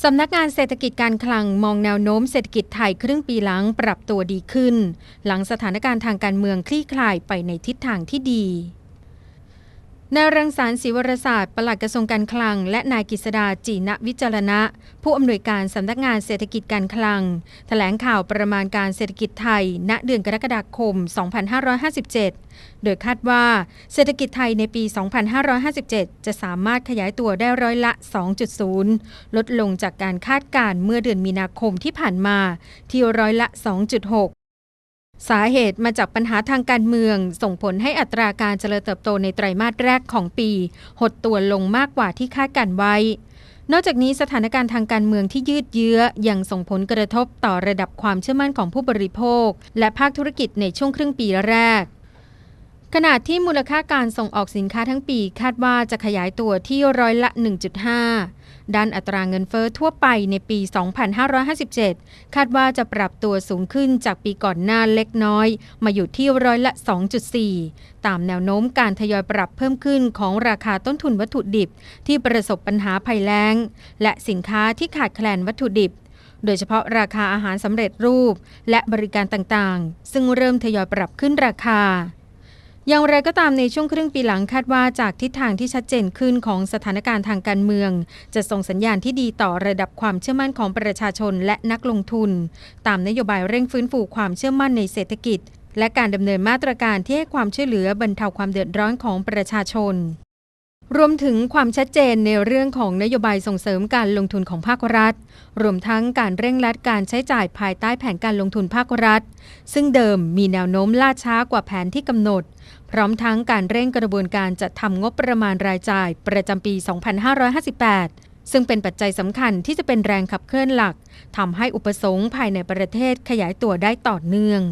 สำนักงานเศรษฐกิจการคลังมองแนวโน้มเศรษฐกิจไทยครึ่งปีหลังปรับตัวดีขึ้น หลังสถานการณ์ทางการเมืองคลี่คลายไปในทิศทางที่ดี นายรังสารศิวรศาสตร์ปลัดกระทรวงการคลัง และนายกฤษดาจีนวิจารณะ ผู้อำนวยการสำนักงานเศรษฐกิจการคลัง แถลงข่าวประมาณการเศรษฐกิจไทย ณเดือนกรกฎาคม 2557 โดยคาดว่าเศรษฐกิจไทยในปี 2557 จะสามารถขยายตัวได้ร้อยละ 2.0 ลดลงจากการคาดการณ์เมื่อเดือนมีนาคมที่ผ่านมาที่ร้อยละ 2.6 สาเหตุมาจากปัญหาทางการเมือง ส่งผลให้อัตราการเจริญเติบโตในไตรมาสแรกของปี หดตัวลงมากกว่าที่คาดการไว้ นอกจากนี้สถานการณ์ทางการเมืองที่ยืดเยื้อยังส่งผลกระทบต่อระดับความเชื่อมั่นของผู้บริโภค และภาคธุรกิจในช่วงครึ่งปีแรก ขณะที่มูลค่าการส่งออกสินค้าทั้งปีคาดว่าจะขยายตัวที่ร้อยละ 1.5 ด้านอัตราเงินเฟอ้อทั่วไปในปี 2557 คาดว่าจะปรับตัวสูงขึ้นจากปีก่อนหน้าเล็กน้อย มาอยู่ที่ร้อยละ 2.4 ตามแนวโน้มการทยอยปรับเพิ่มขึ้นของราคาต้นทุนวัตถุดิบ ที่ประสบปัญหาภัยแล้ง และสินค้าที่ขาดแคลนวัตถุดิบโดยเฉพาะราคาอาหารสำเร็จรูป และบริการต่างๆ ซึ่งเริ่มทยอยปรับขึ้นราคา อย่างไรก็ตามในช่วงครึ่งปีหลังคาดว่าจากทิศทางที่ชัดเจนขึ้นของสถานการณ์ทางการเมือง จะส่งสัญญาณที่ดีต่อระดับความเชื่อมั่นของประชาชนและนักลงทุน ตามนโยบายเร่งฟื้นฟูความเชื่อมั่นในเศรษฐกิจ และการดำเนินมาตรการที่ให้ความช่วยเหลือบรรเทาความเดือดร้อนของประชาชน รวมถึงความชัดเจนในเรื่องของนโยบายส่งเสริมการลงทุนของภาครัฐ รวมทั้งการเร่งรัดการใช้จ่ายภายใต้แผนการลงทุนภาครัฐ ซึ่งเดิมมีแนวโน้มล่าช้ากว่าแผนที่กำหนด พร้อมทั้งการเร่งกระบวนการจัดทำงบประมาณรายจ่ายประจำปี 2558ซึ่งเป็นปัจจัยสำคัญที่จะเป็นแรงขับเคลื่อนหลักทำให้อุปสงค์ภายในประเทศขยายตัวได้ต่อเนื่อง